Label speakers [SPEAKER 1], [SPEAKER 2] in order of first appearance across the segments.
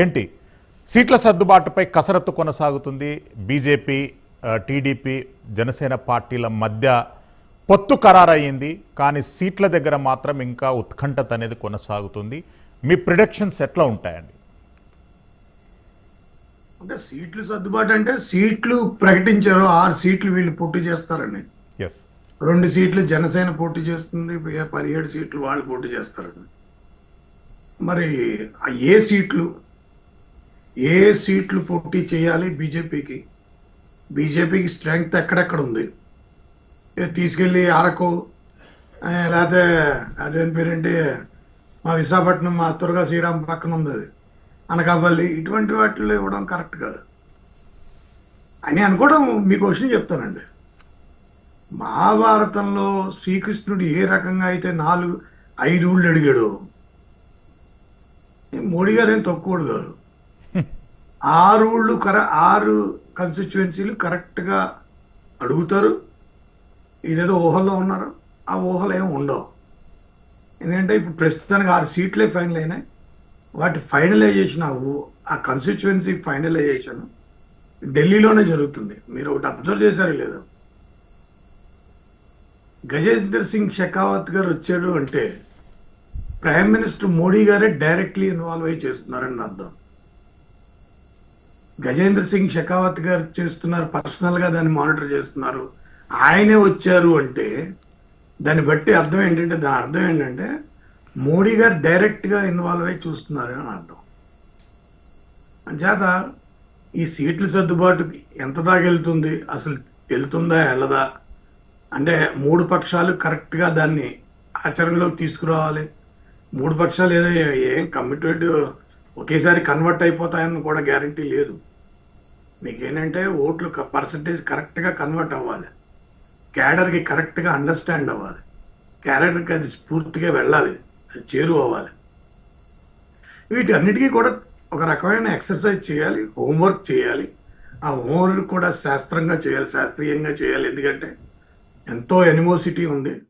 [SPEAKER 1] ఏంటి? సీట్ల సర్దుబాటుపై కసరత్తు కొనసాగుతుంది. బీజేపీ టీడీపీ జనసేన పార్టీల మధ్య పొత్తు ఖరారయ్యింది. కానీ సీట్ల దగ్గర మాత్రం ఇంకా ఉత్కంఠత అనేది కొనసాగుతుంది. మీ ప్రిడక్షన్స్ ఎట్లా ఉంటాయండి?
[SPEAKER 2] అంటే సీట్లు సర్దుబాటు అంటే సీట్లు ప్రకటించారు. ఆరు సీట్లు వీళ్ళు పోటీ చేస్తారని.
[SPEAKER 1] ఎస్
[SPEAKER 2] రెండు సీట్లు జనసేన పోటీ చేస్తుంది. పదిహేడు సీట్లు వాళ్ళు పోటీ చేస్తారని. మరి ఏ సీట్లు ఏ సీట్లు పోటీ చేయాలి బీజేపీకి? బీజేపీకి స్ట్రెంగ్త్ ఎక్కడెక్కడ ఉంది? తీసుకెళ్ళి అరకు లేకపోతే అదేం పేరేంటి? మా విశాఖపట్నం మా త్వరగా శ్రీరామ్ పక్కన ఉంది అది. అనకాపల్లి ఇటువంటి వాటిలో ఇవ్వడం కరెక్ట్ కాదు. అని అనుకోవడం మీకు క్వశ్చన్ చెప్తానండి. మహాభారతంలో శ్రీకృష్ణుడు ఏ రకంగా అయితే నాలుగు ఐదు ఊళ్ళు అడిగాడు మోడీ గారు ఏం తక్కువడు కాదు. ఆరు కర ఆరు కన్స్టిట్యుయెన్సీలు కరెక్ట్గా అడుగుతారు. ఇదేదో ఊహల్లో ఉన్నారు. ఆ ఊహలు ఏమి ఉండవు. ఎందుకంటే ఇప్పుడు ప్రస్తుతానికి ఆరు సీట్లే ఫైనల్ అయినాయి. వాటి ఫైనలైజేషన్ ఆ ఆ కన్స్టిట్యుయెన్సీ ఫైనలైజేషన్ ఢిల్లీలోనే జరుగుతుంది. మీరు ఒకటి అబ్జర్వ్ చేశారో లేదో. గజేందర్ సింగ్ షెకావత్ గారు వచ్చాడు అంటే ప్రైమ్ మినిస్టర్ మోడీ గారే డైరెక్ట్లీ ఇన్వాల్వ్ అయి చేస్తున్నారని అర్థం. గజేంద్ర సింగ్ షెకావత్ గారు చేస్తున్నారు పర్సనల్గా దాన్ని మానిటర్ చేస్తున్నారు. ఆయనే వచ్చారు అంటే దాన్ని బట్టి అర్థం ఏంటంటే దాని అర్థం ఏంటంటే మోడీ గారు డైరెక్ట్గా ఇన్వాల్వ్ అయి చూస్తున్నారు అని అర్థం. అంచేత ఈ సీట్ల సర్దుబాటు ఎంత దాకా వెళ్తుంది అసలు వెళ్తుందా వెళ్ళదా? అంటే మూడు పక్షాలు కరెక్ట్గా దాన్ని ఆచరణలోకి తీసుకురావాలి. మూడు పక్షాలు ఏదో ఏం కమిటెడ్ ఒకేసారి కన్వర్ట్ అయిపోతాయని కూడా గ్యారంటీ లేదు. మీకేంటంటే ఓట్లు పర్సంటేజ్ కరెక్ట్గా కన్వర్ట్ అవ్వాలి. క్యాడర్కి కరెక్ట్గా అండర్స్టాండ్ అవ్వాలి. క్యారెక్టర్కి అది పూర్తిగా వెళ్ళాలి. అది చేరు అవ్వాలి. వీటి అన్నిటికీ కూడా ఒక రకమైన ఎక్సర్సైజ్ చేయాలి హోంవర్క్ చేయాలి. ఆ హోంవర్క్ కూడా శాస్త్రంగా చేయాలి శాస్త్రీయంగా చేయాలి. ఎందుకంటే ఎంతో ఎనిమోసిటీ ఉంది.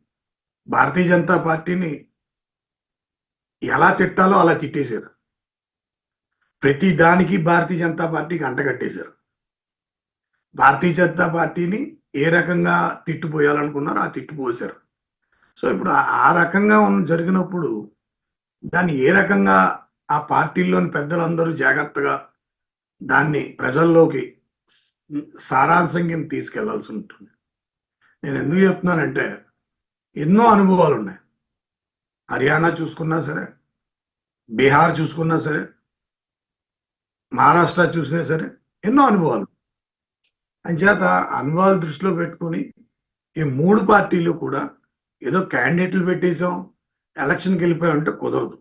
[SPEAKER 2] భారతీయ జనతా పార్టీని ఎలా తిట్టాలో అలా తిట్టేశారు. ప్రతి దానికి భారతీయ జనతా పార్టీకి అంటగట్టేశారు భారతీయ జనతా పార్టీని ఏ రకంగా తిట్టుపోయాలనుకున్నారో ఆ తిట్టుపోసారు సో ఇప్పుడు ఆ- రకంగా జరిగినప్పుడు దాన్ని ఏ రకంగా ఆ పార్టీల్లోని పెద్దలందరూ జాగ్రత్తగా దాన్ని ప్రజల్లోకి సారాంశం కింద తీసుకెళ్ళాల్సి ఉంటుంది. నేను ఎందుకు చెప్తున్నానంటే ఎన్నో అనుభవాలు ఉన్నాయి. హర్యానా చూసుకున్నా సరే బీహార్ చూసుకున్నా సరే మహారాష్ట్ర చూసినా సరే ఎన్నో అనుభవాలు. అంచేత అనుభవాలు దృష్టిలో పెట్టుకొని ఈ మూడు పార్టీలు కూడా ఏదో క్యాండిడేట్లు పెట్టేసాం ఎలక్షన్కి వెళ్ళిపోయామంటే కుదరదు.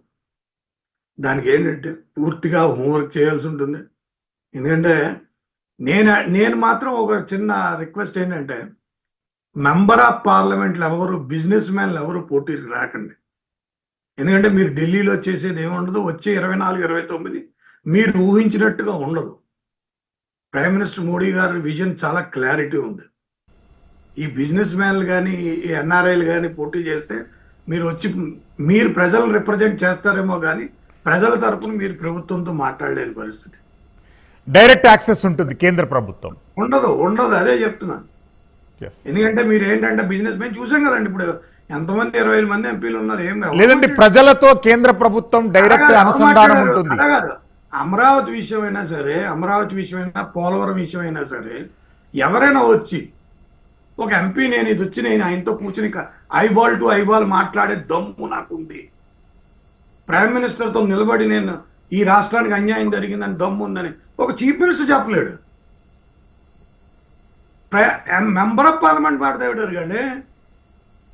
[SPEAKER 2] దానికి ఏంటంటే పూర్తిగా హోంవర్క్ చేయాల్సి ఉంటుంది. ఎందుకంటే నేను నేను మాత్రం ఒక చిన్న రిక్వెస్ట్ ఏంటంటే మెంబర్ ఆఫ్ పార్లమెంట్లు ఎవరు బిజినెస్ మ్యాన్లు ఎవరు పోటీకి రాకండి. ఎందుకంటే మీరు ఢిల్లీలో చేసేది ఏముండదు వచ్చే ఇరవై నాలుగు ఇరవై తొమ్మిది మీరు ఊహించినట్టుగా ఉండదు. ప్రైమ్ మినిస్టర్ మోడీ గారి విజన్ చాలా క్లారిటీ ఉంది. ఈ బిజినెస్ మ్యాన్లు కానీ ఈ ఎన్ఆర్ఐలు కానీ పోటీ చేస్తే మీరు వచ్చి మీరు ప్రజలను రిప్రజెంట్ చేస్తారేమో కానీ ప్రజల తరపున మీరు ప్రభుత్వంతో మాట్లాడలేని పరిస్థితి.
[SPEAKER 1] డైరెక్ట్ యాక్సెస్ ఉంటుంది కేంద్ర ప్రభుత్వం.
[SPEAKER 2] ఉండదు ఉండదు. అదే చెప్తున్నాను ఎందుకంటే మీరు ఏంటంటే బిజినెస్ మ్యాన్ చూసాం కదండి ఇప్పుడు. ఎంతమంది ఇరవై మంది ఎంపీలు ఉన్నారు ఏం
[SPEAKER 1] లేదంటే ప్రజలతో కేంద్ర ప్రభుత్వం డైరెక్ట్ అనుసంధానం. ఉంటుంది.
[SPEAKER 2] అమరావతి విషయమైనా సరే అమరావతి విషయమైనా పోలవరం విషయమైనా సరే ఎవరైనా వచ్చి ఒక ఎంపీ నేను ఇది వచ్చి నేను ఆయనతో కూర్చుని ఐబాల్ టు ఐబాల్ మాట్లాడే దమ్ము నాకుంది. ప్రైమ్ మినిస్టర్తో నిలబడి నేను ఈ రాష్ట్రానికి అన్యాయం జరిగిందని దమ్ము ఉందని ఒక చీఫ్ మినిస్టర్ చెప్పలేడు. మెంబర్ ఆఫ్ పార్లమెంట్ మాట్లాడారు కానీ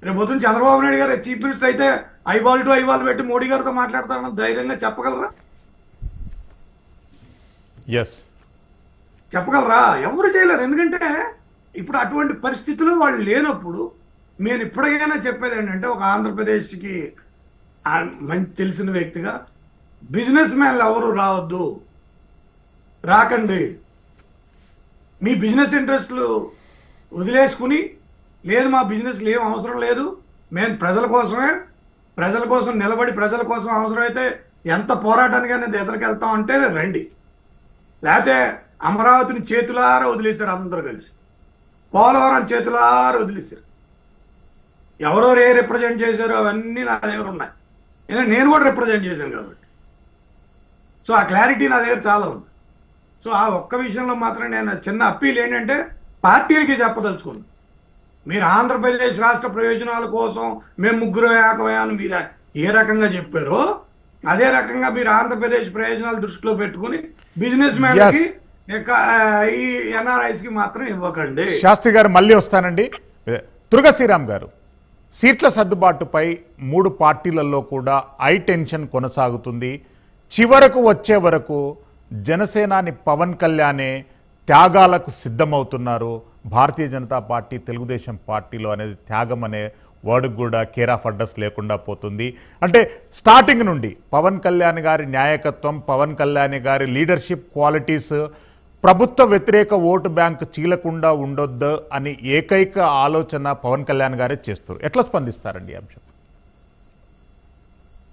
[SPEAKER 2] రేపు పొద్దున్న చంద్రబాబు నాయుడు గారు చీఫ్ మినిస్టర్ అయితే ఐబాల్ టు ఐబాల్ పెట్టి మోడీ గారితో మాట్లాడతామని ధైర్యంగా చెప్పగలరా? చెప్పగలరా? ఎవరు చేయలేరు. ఎందుకంటే ఇప్పుడు అటువంటి పరిస్థితులు వాళ్ళు లేనప్పుడు నేను ఇప్పటికైనా చెప్పేది ఏంటంటే ఒక ఆంధ్రప్రదేశ్కి మంచి తెలిసిన వ్యక్తిగా బిజినెస్ మ్యాన్లు ఎవరు రావద్దు. రాకండి. మీ బిజినెస్ ఇంట్రెస్ట్లు వదిలేసుకుని లేదు మా బిజినెస్లు ఏం అవసరం లేదు. మేము ప్రజల కోసమే ప్రజల కోసం నిలబడి ప్రజల కోసం అవసరమైతే ఎంత పోరాటానికైనా ఎదురుకెళ్తాం అంటే రండి. లేకపోతే అమరావతిని చేతులారా వదిలేశారు అందరూ కలిసి. పోలవరం చేతులారా వదిలేశారు. ఎవరెవరు ఏ రిప్రజెంట్ చేశారో అవన్నీ నా దగ్గర ఉన్నాయి. ఎందుకంటే నేను కూడా రిప్రజెంట్ చేశాను కాబట్టి. సో ఆ క్లారిటీ నా దగ్గర చాలా ఉంది. సో ఆ ఒక్క విషయంలో మాత్రం నేను చిన్న అప్పీల్ ఏంటంటే పార్టీలకి చెప్పదలుచుకున్నాను మీరు ఆంధ్రప్రదేశ్ రాష్ట్ర ప్రయోజనాల కోసం మేము ముగ్గురు ఏకమయ్యాను మీరు ఏ రకంగా చెప్పారో అదే రకంగా మీరు ఆంధ్రప్రదేశ్ ప్రయోజనాలు దృష్టిలో పెట్టుకుని బిజినెస్ మ్యాన్కి ఈ ఎన్ఆర్ఐస్కి మాత్రం ఇవ్వకండి.
[SPEAKER 1] శాస్త్రి గారు మళ్ళీ వస్తానండి. దుర్గా శ్రీరామ్ గారు సీట్ల సర్దుబాటుపై మూడు పార్టీలలో కూడా ఐ టెన్షన్ కొనసాగుతుంది. చివరకు వచ్చే వరకు జనసేనాని పవన్ కళ్యాణే త్యాగాలకు సిద్ధమవుతున్నారు. భారతీయ జనతా పార్టీ తెలుగుదేశం పార్టీలో అనేది త్యాగం అనే వర్డ్ కూడా కేర్ ఆఫ్ అడ్రస్ లేకుండా పోతుంది. అంటే స్టార్టింగ్ నుండి పవన్ కళ్యాణ్ గారి నాయకత్వం పవన్ కళ్యాణ్ గారి లీడర్షిప్ క్వాలిటీస్ ప్రభుత్వ వ్యతిరేక ఓటు బ్యాంక్ చీలకుండా ఉండొద్దు అని ఏకైక ఆలోచన పవన్ కళ్యాణ్ గారే చేస్తారు. ఎట్లా స్పందిస్తారండి అంశం?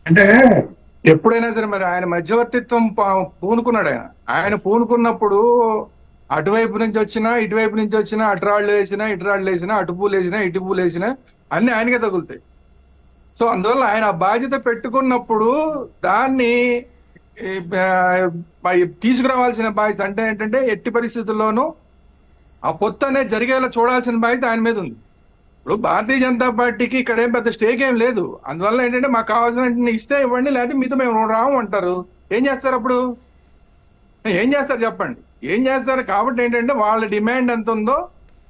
[SPEAKER 3] అంటే ఎప్పుడైనా సరే మరి ఆయన మధ్యవర్తిత్వం పూనుకున్నాడు ఆయన. ఆయన పూనుకున్నప్పుడు అటువైపు నుంచి వచ్చినా ఇటువైపు నుంచి వచ్చినా అటురాళ్ళు వేసినా ఇటురాళ్ళు వేసినా అటు పూలు వేసినా ఇటు పూలు వేసినా అన్ని ఆయనకే తగులుతాయి. సో అందువల్ల ఆయన ఆ బాధ్యత పెట్టుకున్నప్పుడు దాన్ని తీసుకురావాల్సిన బాధ్యత అంటే ఏంటంటే ఎట్టి పరిస్థితుల్లోనూ ఆ పొత్తు అనేది జరిగేలా చూడాల్సిన బాధ్యత ఆయన మీద ఉంది. ఇప్పుడు భారతీయ జనతా పార్టీకి ఇక్కడ ఏం పెద్ద స్టేక్ ఏం లేదు. అందువల్ల ఏంటంటే మాకు కావాల్సిన ఇస్తే ఇవ్వండి లేకపోతే మీతో మేము రాము అంటారు. ఏం చేస్తారు అప్పుడు? ఏం చేస్తారు చెప్పండి. ఏం చేస్తారు కాబట్టి ఏంటంటే వాళ్ళ డిమాండ్ ఎంత ఉందో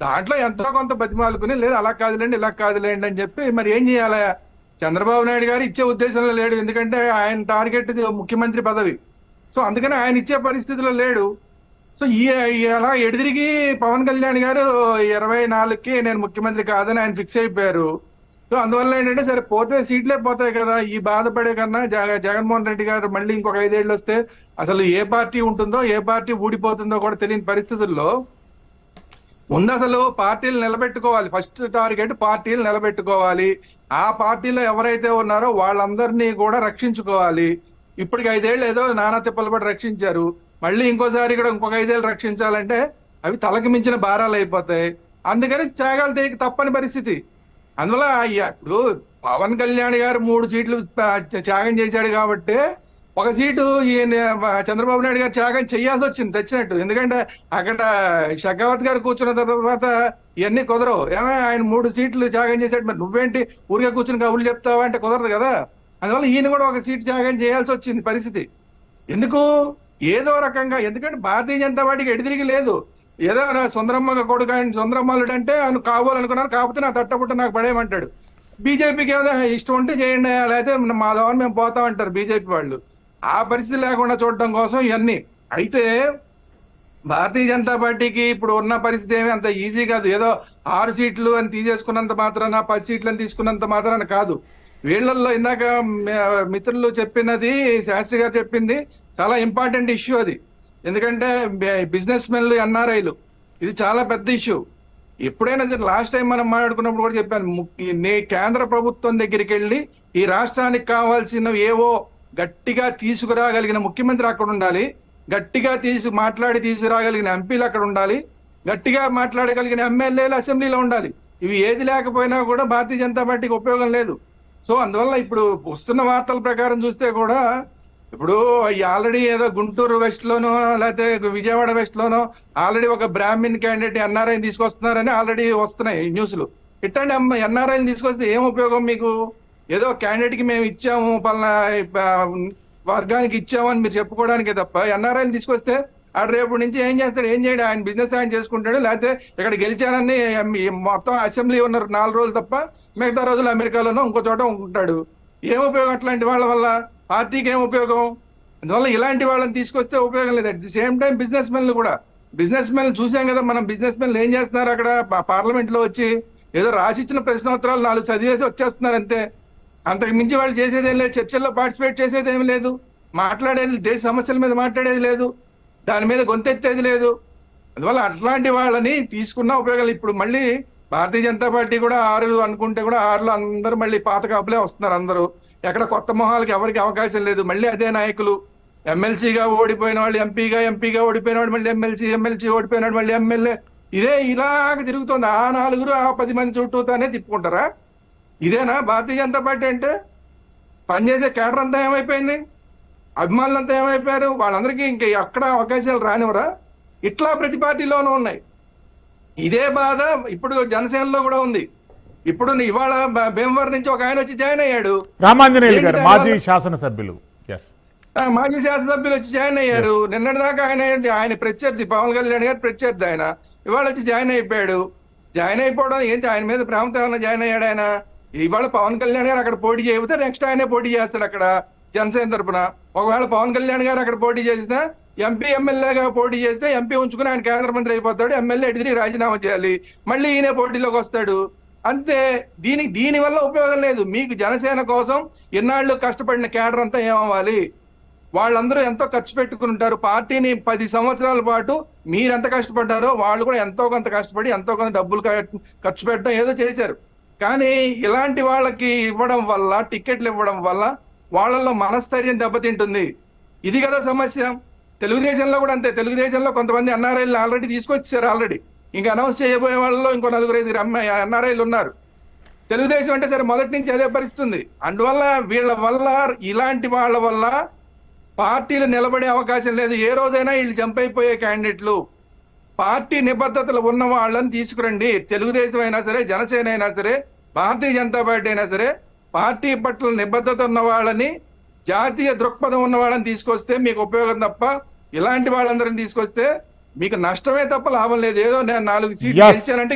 [SPEAKER 3] దాంట్లో ఎంతో కొంత బతిమాలుకుని లేదు అలా కాదులేండి ఇలా కాదులేండి అని చెప్పి మరి ఏం చేయాలి? చంద్రబాబు నాయుడు గారు ఇచ్చే ఉద్దేశంలో లేడు ఎందుకంటే ఆయన టార్గెట్ ముఖ్యమంత్రి పదవి. సో అందుకని ఆయన ఇచ్చే పరిస్థితిలో లేడు. సో ఈ అలా ఎడిదిరిగి పవన్ కళ్యాణ్ గారు ఇరవై నాలుగుకి నేను ముఖ్యమంత్రి కాదని ఆయన ఫిక్స్ అయిపోయారు. సో అందువల్ల ఏంటంటే సరే పోతే సీట్లే పోతాయి కదా ఈ బాధపడే కన్నా జగ- జగన్మోహన్ రెడ్డి గారు మళ్ళీ ఇంకొక ఐదేళ్ళు వస్తే అసలు ఏ పార్టీ ఉంటుందో ఏ పార్టీ ఊడిపోతుందో కూడా తెలియని పరిస్థితుల్లో ముందు అసలు పార్టీలు నిలబెట్టుకోవాలి. ఫస్ట్ టార్గెట్ పార్టీలు నిలబెట్టుకోవాలి. ఆ పార్టీలో ఎవరైతే ఉన్నారో వాళ్ళందరినీ కూడా రక్షించుకోవాలి. ఇప్పటికి ఐదేళ్ళు ఏదో నానా తిప్పలు పడి రక్షించారు. మళ్ళీ ఇంకోసారి కూడా ఇంకొక ఐదేళ్ళు రక్షించాలంటే అవి తలకి మించిన భారాలు అయిపోతాయి. అందుకని త్యాగాలు తీయక తప్పని పరిస్థితి. అందువల్ల ఇప్పుడు పవన్ కళ్యాణ్ గారు మూడు సీట్లు త్యాగం చేశాడు కాబట్టి ఒక సీటు ఈయన చంద్రబాబు నాయుడు గారు త్యాగం చేయాల్సి వచ్చింది తెచ్చినట్టు. ఎందుకంటే అక్కడ షకావత్ గారు కూర్చున్న తర్వాత ఇవన్నీ కుదరవు. ఏమే ఆయన మూడు సీట్లు త్యాగం చేశాడు. మరి నువ్వేంటి ఊరికే కూర్చుని కబుర్లు చెప్తావా అంటే కుదరదు కదా. అందువల్ల ఈయన కూడా ఒక సీట్ త్యాగం చేయాల్సి వచ్చింది పరిస్థితి. ఎందుకు? ఏదో రకంగా. ఎందుకంటే భారతీయ జనతా పార్టీకి ఎడిదిరిగి లేదు. ఏదో నా సుందరమ్మ కొడుకు ఆయన సుందరమ్మలుడు అంటే ఆయన కావాలనుకున్నాను కాకపోతే నా తట్టపుట్ట నాకు పడేయమంటాడు. బీజేపీకి ఏదో ఇష్టం ఉంటే చేయండి. లేకపోతే మా దవని మేము పోతామంటారు బీజేపీ వాళ్ళు. ఆ పరిస్థితి లేకుండా చూడటం కోసం ఇవన్నీ. అయితే భారతీయ జనతా పార్టీకి ఇప్పుడు ఉన్న పరిస్థితి ఏమి అంత ఈజీ కాదు. ఏదో ఆరు సీట్లు అని తీసేసుకున్నంత మాత్రాన పది సీట్లు అని తీసుకున్నంత మాత్రాన కాదు. వీళ్ళల్లో ఇందాక మిత్రులు చెప్పినది శాస్త్రి గారు చెప్పింది చాలా ఇంపార్టెంట్ ఇష్యూ అది. ఎందుకంటే బిజినెస్ మెన్లు ఎన్ఆర్ఐలు ఇది చాలా పెద్ద ఇష్యూ ఎప్పుడైనా లాస్ట్ టైం మనం మాట్లాడుకున్నప్పుడు కూడా చెప్పాను నీ నే కేంద్ర ప్రభుత్వం దగ్గరికి వెళ్ళి ఈ రాష్ట్రానికి కావాల్సిన ఏవో గట్టిగా తీసుకురాగలిగిన ముఖ్యమంత్రి అక్కడ ఉండాలి. గట్టిగా తీసు మాట్లాడి తీసుకురాగలిగిన ఎంపీలు అక్కడ ఉండాలి. గట్టిగా మాట్లాడగలిగిన ఎమ్మెల్యేలు అసెంబ్లీలో ఉండాలి. ఇవి ఏది లేకపోయినా కూడా భారతీయ జనతా పార్టీకి ఉపయోగం లేదు. సో అందువల్ల ఇప్పుడు వస్తున్న వార్తల ప్రకారం చూస్తే కూడా ఇప్పుడు ఆల్రెడీ ఏదో గుంటూరు వెస్ట్ లోనో లేకపోతే విజయవాడ వెస్ట్ లోనో ఆల్రెడీ ఒక బ్రాహ్మిన్ క్యాండిడేట్ ఎన్ఆర్ఐ తీసుకొస్తున్నారని ఆల్రెడీ వస్తున్నాయి న్యూస్లు. ఇట్టండి ఎన్ఆర్ఐని తీసుకొస్తే ఏం ఉపయోగం మీకు? ఏదో క్యాండిడేట్కి మేము ఇచ్చాము పలానా వర్గానికి ఇచ్చామని మీరు చెప్పుకోవడానికే తప్ప ఎన్ఆర్ఐని తీసుకొస్తే ఆడు రేపు నుంచి ఏం చేస్తాడు ఏం చేయడు ఆయన బిజినెస్ ఆయన చేసుకుంటాడు లేకపోతే ఇక్కడ గెలిచానని మొత్తం అసెంబ్లీ ఉన్నారు నాలుగు రోజులు తప్ప మిగతా రోజులు అమెరికాలోనో ఇంకో చోట ఉంటాడు. ఏం ఉపయోగం అట్లాంటి వాళ్ళ వల్ల? పార్టీకి ఏం ఉపయోగం? అందువల్ల ఇలాంటి వాళ్ళని తీసుకొస్తే ఉపయోగం లేదు. At the same time business మెన్లు కూడా. బిజినెస్ మెన్లు చూసాం కదా మనం బిజినెస్ మెన్లు ఏం చేస్తున్నారు అక్కడ? పార్లమెంట్లో వచ్చి ఏదో రాసిచ్చిన ప్రశ్నోత్తరాలు నాలుగు చదివేసి వచ్చేస్తున్నారు అంతే. అంతకు మించి వాళ్ళు చేసేది ఏం లేదు. చర్చల్లో పార్టిసిపేట్ చేసేది ఏం లేదు. మాట్లాడేది దేశ సమస్యల మీద మాట్లాడేది లేదు. దాని మీద గొంతెత్తేది లేదు. అందువల్ల అట్లాంటి వాళ్ళని తీసుకున్న ఉపయోగాలు ఇప్పుడు మళ్ళీ భారతీయ జనతా పార్టీ కూడా ఆరు అనుకుంటే కూడా ఆరులో అందరూ మళ్ళీ పాత కాపులే వస్తున్నారు అందరూ. ఎక్కడ కొత్త మొహాలకి ఎవరికి అవకాశం లేదు. మళ్ళీ అదే నాయకులు. ఎమ్మెల్సీగా ఓడిపోయిన వాళ్ళు ఎంపీగా ఎంపీగా ఓడిపోయిన వాడు మళ్ళీ ఎమ్మెల్సీ ఎమ్మెల్సీ ఓడిపోయిన వాడు మళ్ళీ ఎమ్మెల్యే. ఇదే ఇలాగ తిరుగుతుంది. ఆ నలుగురు ఆ పది మంది చుట్టూతానే తిప్పుకుంటారా? ఇదేనా భారతీయ జనతా పార్టీ అంటే? పనిచేసే కేడర్ అంతా ఏమైపోయింది? అభిమానులంతా ఏమైపోయారు? వాళ్ళందరికీ ఇంకా ఎక్కడ అవకాశాలు రానివరా ఇట్లా ప్రతి పార్టీలోనూ ఉన్నాయి. ఇదే బాధ ఇప్పుడు జనసేనలో కూడా ఉంది. ఇప్పుడు ఇవాళ భీమవరం నుంచి ఒక ఆయన వచ్చి జాయిన్ అయ్యాడు.
[SPEAKER 1] రామాంజనేయులు గారు మాజీ? శాసనసభ్యులు.
[SPEAKER 3] మాజీ శాసనసభ్యులు వచ్చి జాయిన్ అయ్యారు. నిన్నటి దాకా ఆయన? ఆయన ప్రత్యర్థి పవన్ కళ్యాణ్ గారు ప్రత్యర్థి ఆయన. ఇవాళ వచ్చి జాయిన్ అయిపోయాడు. జాయిన్ అయిపోవడం ఏంటి? ఆయన మీద ప్రేమతో ఏమైనా జాయిన్ అయ్యాడు ఆయన? ఇవాళ పవన్ కళ్యాణ్ గారు అక్కడ పోటీ చేయకపోతే నెక్స్ట్ ఆయనే పోటీ చేస్తాడు అక్కడ జనసేన తరపున. ఒకవేళ పవన్ కళ్యాణ్ గారు అక్కడ పోటీ చేసినా ఎంపీ ఎమ్మెల్యేగా పోటీ చేస్తే ఎంపీ ఉంచుకుని ఆయన కేంద్ర మంత్రి అయిపోతాడు ఎమ్మెల్యే ఎడిదిరి రాజీనామా చేయాలి. మళ్ళీ ఈయన పోటీలోకి వస్తాడు. అంతే. దీనికి దీని వల్ల ఉపయోగం లేదు. మీకు జనసేన కోసం ఇన్నాళ్ళు కష్టపడిన కేడర్ అంతా ఏమవ్వాలి? వాళ్ళందరూ ఎంతో ఖర్చు పెట్టుకుంటారు పార్టీని పది సంవత్సరాల పాటు మీరు ఎంత కష్టపడ్డారో వాళ్ళు కూడా ఎంతో కొంత కష్టపడి ఎంతో కొంత డబ్బులు ఖర్చు పెట్టడం ఏదో చేశారు. కానీ ఇలాంటి వాళ్ళకి ఇవ్వడం వల్ల టికెట్లు ఇవ్వడం వల్ల వాళ్ళల్లో మనస్థైర్యం దెబ్బతింటుంది. ఇది కదా సమస్య. తెలుగుదేశంలో కూడా అంతే. తెలుగుదేశంలో కొంతమంది ఎన్ఆర్ఐలు ఆల్రెడీ తీసుకొచ్చారు ఆల్రెడీ. ఇంకా అనౌన్స్ చేయబోయే వాళ్ళలో ఇంకో నలుగురు ఐదుగురు అమ్మాయి ఎన్ఆర్ఐలు ఉన్నారు. తెలుగుదేశం అంటే సరే మొదటి నుంచి అదే పరిస్థితుంది. అందువల్ల వీళ్ళ వల్ల ఇలాంటి వాళ్ళ వల్ల పార్టీలు నిలబడే అవకాశం లేదు. ఏ రోజైనా వీళ్ళు జంప్ అయిపోయే క్యాండిడేట్లు. పార్టీ నిబద్ధతలు ఉన్న వాళ్ళని తీసుకురండి తెలుగుదేశం అయినా సరే జనసేన అయినా సరే భారతీయ జనతా పార్టీ అయినా సరే పార్టీ పట్ల నిబద్ధత ఉన్న వాళ్ళని జాతీయ దృక్పథం ఉన్న వాళ్ళని తీసుకొస్తే మీకు ఉపయోగం తప్ప ఇలాంటి వాళ్ళందరిని తీసుకొస్తే మీకు నష్టమే తప్ప లాభం లేదు ఏదో నేను నాలుగు సీట్లు. గెలిచానంటే